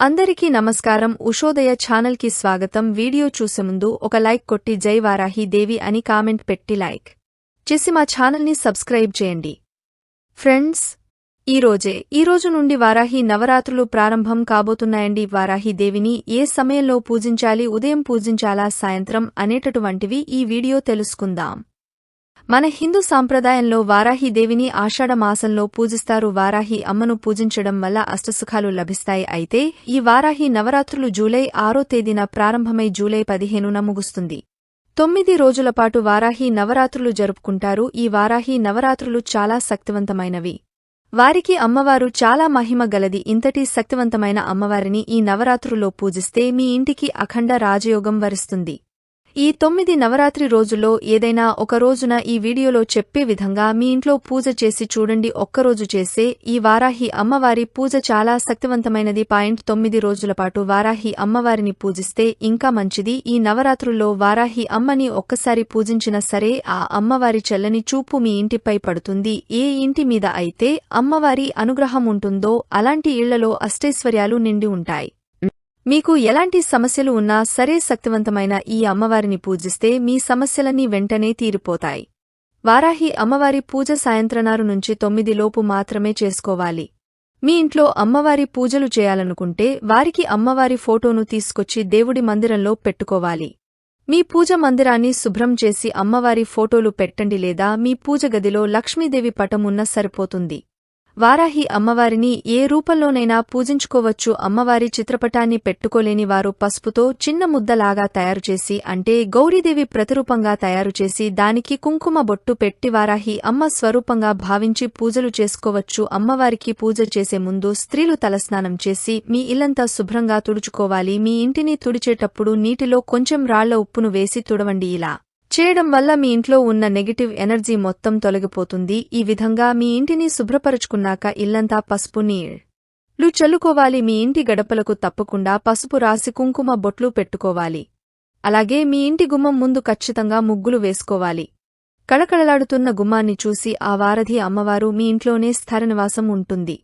అందరికీ నమస్కారం. ఉషోదయ ఛానల్కి స్వాగతం. వీడియో చూసే ముందు ఒక లైక్ కొట్టి జై వారాహి దేవి అని కామెంట్ పెట్టి లైక్ చేసి మా ఛానల్ని సబ్స్క్రైబ్ చేయండి. ఫ్రెండ్స్ ఈరోజే ఈరోజు నుండి వారాహి నవరాత్రులు ప్రారంభం కాబోతున్నాయండి. వారాహి దేవిని ఏ సమయంలో పూజించాలి ఉదయం పూజించాలా సాయంత్రం అనేటటువంటివి ఈ వీడియో తెలుసుకుందాం. మన హిందూ సాంప్రదాయంలో వారాహి దేవిని ఆషాఢ మాసంలో పూజిస్తారు. వారాహి అమ్మను పూజించడం వల్ల అష్టసుఖాలు లభిస్తాయి. అయితే ఈ వారాహి నవరాత్రులు జూలై ఆరో తేదీన ప్రారంభమై జూలై పదిహేనున ముగుస్తుంది. తొమ్మిది రోజుల పాటు వారాహి నవరాత్రులు జరుపుకుంటారు. ఈ వారాహి నవరాత్రులు చాలా శక్తివంతమైనవి. వారికి అమ్మవారు చాలా మహిమ గలది. ఇంతటి శక్తివంతమైన అమ్మవారిని ఈ నవరాత్రులో పూజిస్తే మీ ఇంటికి అఖండ రాజయోగం వరిస్తుంది. ఈ తొమ్మిది నవరాత్రి రోజుల్లో ఏదైనా ఒక రోజున ఈ వీడియోలో చెప్పే విధంగా మీ ఇంట్లో పూజ చేసి చూడండి ఒక్కరోజు చేసే ఈ వారాహి అమ్మవారి పూజ చాలా శక్తివంతమైనది. పాయింట్ తొమ్మిది రోజుల పాటు వారాహి అమ్మవారిని పూజిస్తే ఇంకా మంచిది. ఈ నవరాత్రుల్లో వారాహి అమ్మని ఒక్కసారి పూజించినా సరే ఆ అమ్మవారి చెల్లని చూపు మీ ఇంటిపై పడుతుంది. ఏ ఇంటి మీద అయితే అమ్మవారి అనుగ్రహం ఉంటుందో అలాంటి ఇళ్ళలో అష్టైశ్వర్యాలు నిండి ఉంటాయి. మీకు ఎలాంటి సమస్యలు ఉన్నా సరే శక్తివంతమైన ఈ అమ్మవారిని పూజిస్తే మీ సమస్యలన్నీ వెంటనే తీరిపోతాయి. వారాహి అమ్మవారి పూజ సాయంత్రనారు నుంచి తొమ్మిదిలోపు మాత్రమే చేసుకోవాలి. మీ ఇంట్లో అమ్మవారి పూజలు చేయాలనుకుంటే వారికి అమ్మవారి ఫోటోను తీసుకొచ్చి దేవుడి మందిరంలో పెట్టుకోవాలి. మీ పూజ మందిరాన్ని శుభ్రం చేసి అమ్మవారి ఫోటోలు పెట్టండి లేదా మీ పూజ గదిలో లక్ష్మీదేవి పటమున్న సరిపోతుంది. వారాహి అమ్మవారిని ఏ రూపంలోనైనా పూజించుకోవచ్చు. అమ్మవారి చిత్రపటాన్ని పెట్టుకోలేని వారు పసుపుతో చిన్న ముద్దలాగా తయారుచేసి అంటే గౌరీదేవి ప్రతిరూపంగా తయారుచేసి దానికి కుంకుమ బొట్టు పెట్టి వారాహి అమ్మ స్వరూపంగా భావించి పూజలు చేసుకోవచ్చు. అమ్మవారికి పూజ చేసే ముందు స్త్రీలు తలస్నానం చేసి మీ ఇల్లంతా శుభ్రంగా తుడుచుకోవాలి. మీ ఇంటిని తుడిచేటప్పుడు నీటిలో కొంచెం రాళ్ళ ఉప్పును వేసి తుడవండి ఇలా. చేయడం వల్ల మీ ఇంట్లో ఉన్న నెగిటివ్ ఎనర్జీ మొత్తం తొలగిపోతుంది. ఈ విధంగా మీ ఇంటిని శుభ్రపరుచుకున్నాక ఇల్లంతా పసుపు నీళ్ళు చల్లుకోవాలి. మీ ఇంటి గడపలకు తప్పకుండా పసుపు రాసి కుంకుమ బొట్లు పెట్టుకోవాలి. అలాగే మీ ఇంటి గుమ్మం ముందు ఖచ్చితంగా ముగ్గులు వేసుకోవాలి. కళకళలాడుతున్న గుమ్మాన్ని చూసి ఆ వారధి అమ్మవారు మీ ఇంట్లోనే స్థిరనివాసం ఉంటుంది.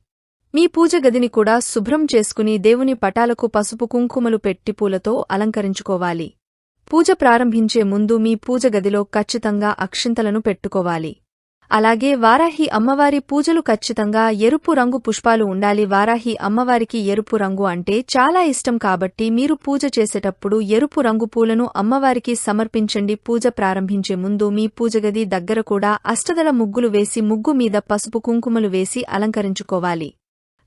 మీ పూజ గదిని కూడా శుభ్రం చేసుకుని దేవుని పటాలకు పసుపు కుంకుమలు పెట్టి పూలతో అలంకరించుకోవాలి. పూజ ప్రారంభించే ముందు మీ పూజ గదిలో ఖచ్చితంగా అక్షింతలను పెట్టుకోవాలి. అలాగే వారాహి అమ్మవారి పూజలు ఖచ్చితంగా ఎరుపు రంగు పుష్పాలు ఉండాలి. వారాహి అమ్మవారికి ఎరుపు రంగు అంటే చాలా ఇష్టం కాబట్టి మీరు పూజ చేసేటప్పుడు ఎరుపు రంగు పూలను అమ్మవారికి సమర్పించండి. పూజ ప్రారంభించే ముందు మీ పూజగది దగ్గర కూడా అష్టదల ముగ్గులు వేసి ముగ్గు మీద పసుపు కుంకుమలు వేసి అలంకరించుకోవాలి.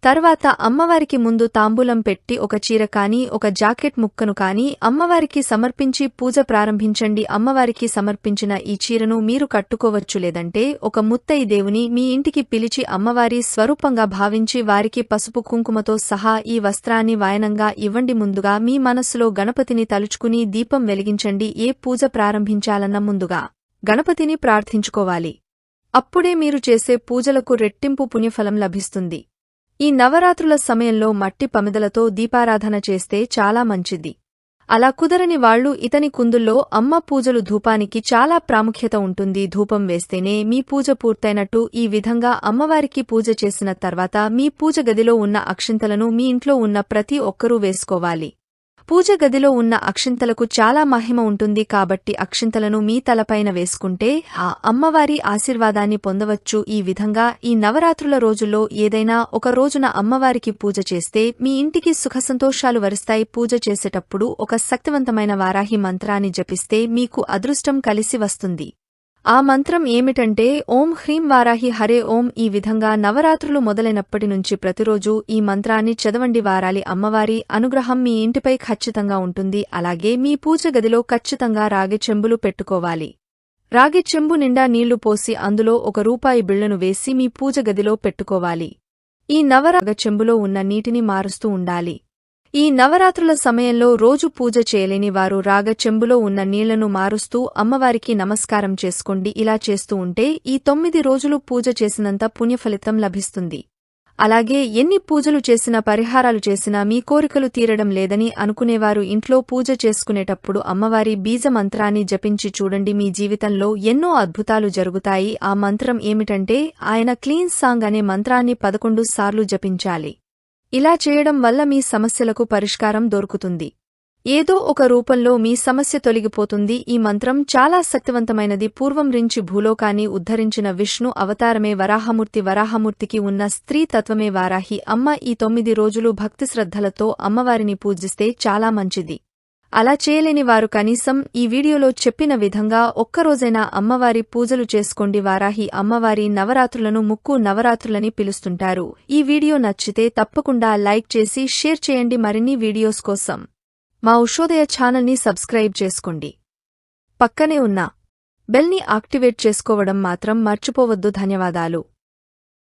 తర్వాత అమ్మవారికి ముందు తాంబూలం పెట్టి ఒక చీర కాని ఒక జాకెట్ ముక్కను కాని అమ్మవారికి సమర్పించి పూజ ప్రారంభించండి. అమ్మవారికి సమర్పించిన ఈ చీరను మీరు కట్టుకోవచ్చు. లేదంటే ఒక ముత్తయి దేవుని మీ ఇంటికి పిలిచి అమ్మవారి స్వరూపంగా భావించి వారికి పసుపు కుంకుమతో సహా ఈ వస్త్రాన్ని వాయనంగా ఇవ్వండి. ముందుగా మీ మనస్సులో గణపతిని తలుచుకుని దీపం వెలిగించండి. ఏ పూజ ప్రారంభించాలన్న ముందుగా గణపతిని ప్రార్థించుకోవాలి. అప్పుడే మీరు చేసే పూజలకు రెట్టింపు పుణ్యఫలం లభిస్తుంది. ఈ నవరాత్రుల సమయంలో మట్టి పమిదలతో దీపారాధన చేస్తే చాలా మంచిది. అలా కుదరని వాళ్ళు ఇతని కుందుల్లో అమ్మ పూజలు ధూపానికి చాలా ప్రాముఖ్యత ఉంటుంది. ధూపం వేస్తేనే మీ పూజ పూర్తయినట్టు ఈ విధంగా అమ్మవారికి పూజ చేసిన తర్వాత మీ పూజ గదిలో ఉన్న అక్షింతలను మీ ఇంట్లో ఉన్న ప్రతి ఒక్కరూ వేసుకోవాలి. పూజ గదిలో ఉన్న అక్షింతలకు చాలా మహిమ ఉంటుంది కాబట్టి అక్షింతలను మీ తలపైన వేసుకుంటే ఆ అమ్మవారి ఆశీర్వాదాన్ని పొందవచ్చు. ఈ విధంగా ఈ నవరాత్రుల రోజుల్లో ఏదైనా ఒక రోజున అమ్మవారికి పూజ చేస్తే మీ ఇంటికి సుఖసంతోషాలు వరిస్తాయి. పూజ చేసేటప్పుడు ఒక శక్తివంతమైన వారాహి మంత్రాన్ని జపిస్తే మీకు అదృష్టం కలిసి వస్తుంది. ఆ మంత్రం ఏమిటంటే ఓం హ్రీం వారాహి హరే ఓం. ఈ విధంగా నవరాత్రులు మొదలైనప్పటి నుంచి ప్రతిరోజూ ఈ మంత్రాన్ని చదవండి వారాలి అమ్మవారి అనుగ్రహం మీ ఇంటిపై ఖచ్చితంగా ఉంటుంది. అలాగే మీ పూజ గదిలో ఖచ్చితంగా రాగి చెంబులు పెట్టుకోవాలి. రాగి చెంబు నిండా నీళ్ళు పోసి అందులో ఒక రూపాయి బిళ్ళను వేసి మీ పూజ గదిలో పెట్టుకోవాలి. ఈ నవరాగ చెంబులో ఉన్న నీటిని మారుస్తూ ఉండాలి. ఈ నవరాత్రుల సమయంలో రోజు పూజ చేయలేని వారు రాగ చెంబులో ఉన్న నీళ్ళను మారుస్తూ అమ్మవారికి నమస్కారం చేసుకోండి. ఇలా చేస్తూ ఉంటే ఈ తొమ్మిది రోజులు పూజ చేసినంత పుణ్యఫలితం లభిస్తుంది. అలాగే ఎన్ని పూజలు చేసినా పరిహారాలు చేసినా మీ కోరికలు తీరడం లేదని అనుకునేవారు ఇంట్లో పూజ చేసుకునేటప్పుడు అమ్మవారి బీజ మంత్రాన్ని జపించి చూడండి. మీ జీవితంలో ఎన్నో అద్భుతాలు జరుగుతాయి. ఆ మంత్రం ఏమిటంటే ఆయన క్లీన్ సాంగ్ అనే మంత్రాన్ని పదకొండు సార్లు జపించాలి. ఇలా చేయడం వల్ల మీ సమస్యలకు పరిష్కారం దొరుకుతుంది. ఏదో ఒక రూపంలో మీ సమస్య తొలగిపోతుంది. ఈ మంత్రం చాలా శక్తివంతమైనది. పూర్వం రించి భూలోకాన్ని ఉద్ధరించిన విష్ణు అవతారమే వరాహమూర్తి. వరాహమూర్తికి ఉన్న స్త్రీ తత్వమే వారాహి. అమ్మ ఈ తొమ్మిది రోజులు భక్తి శ్రద్ధలతో అమ్మవారిని పూజిస్తే చాలా మంచిది. అలా చేయలేని వారు కనీసం ఈ వీడియోలో చెప్పిన విధంగా ఒక్కరోజైనా అమ్మవారి పూజలు చేసుకోండి వారాహి అమ్మవారి నవరాత్రులను ముక్కు నవరాత్రులని పిలుస్తుంటారు. ఈ వీడియో నచ్చితే తప్పకుండా లైక్ చేసి షేర్ చేయండి మరిన్ని వీడియోస్ కోసం. మా ఉషోదయ ఛానల్ని సబ్స్క్రైబ్ చేసుకోండి. పక్కనే ఉన్న బెల్ని యాక్టివేట్ చేసుకోవడం మాత్రం మర్చిపోవద్దు. ధన్యవాదాలు.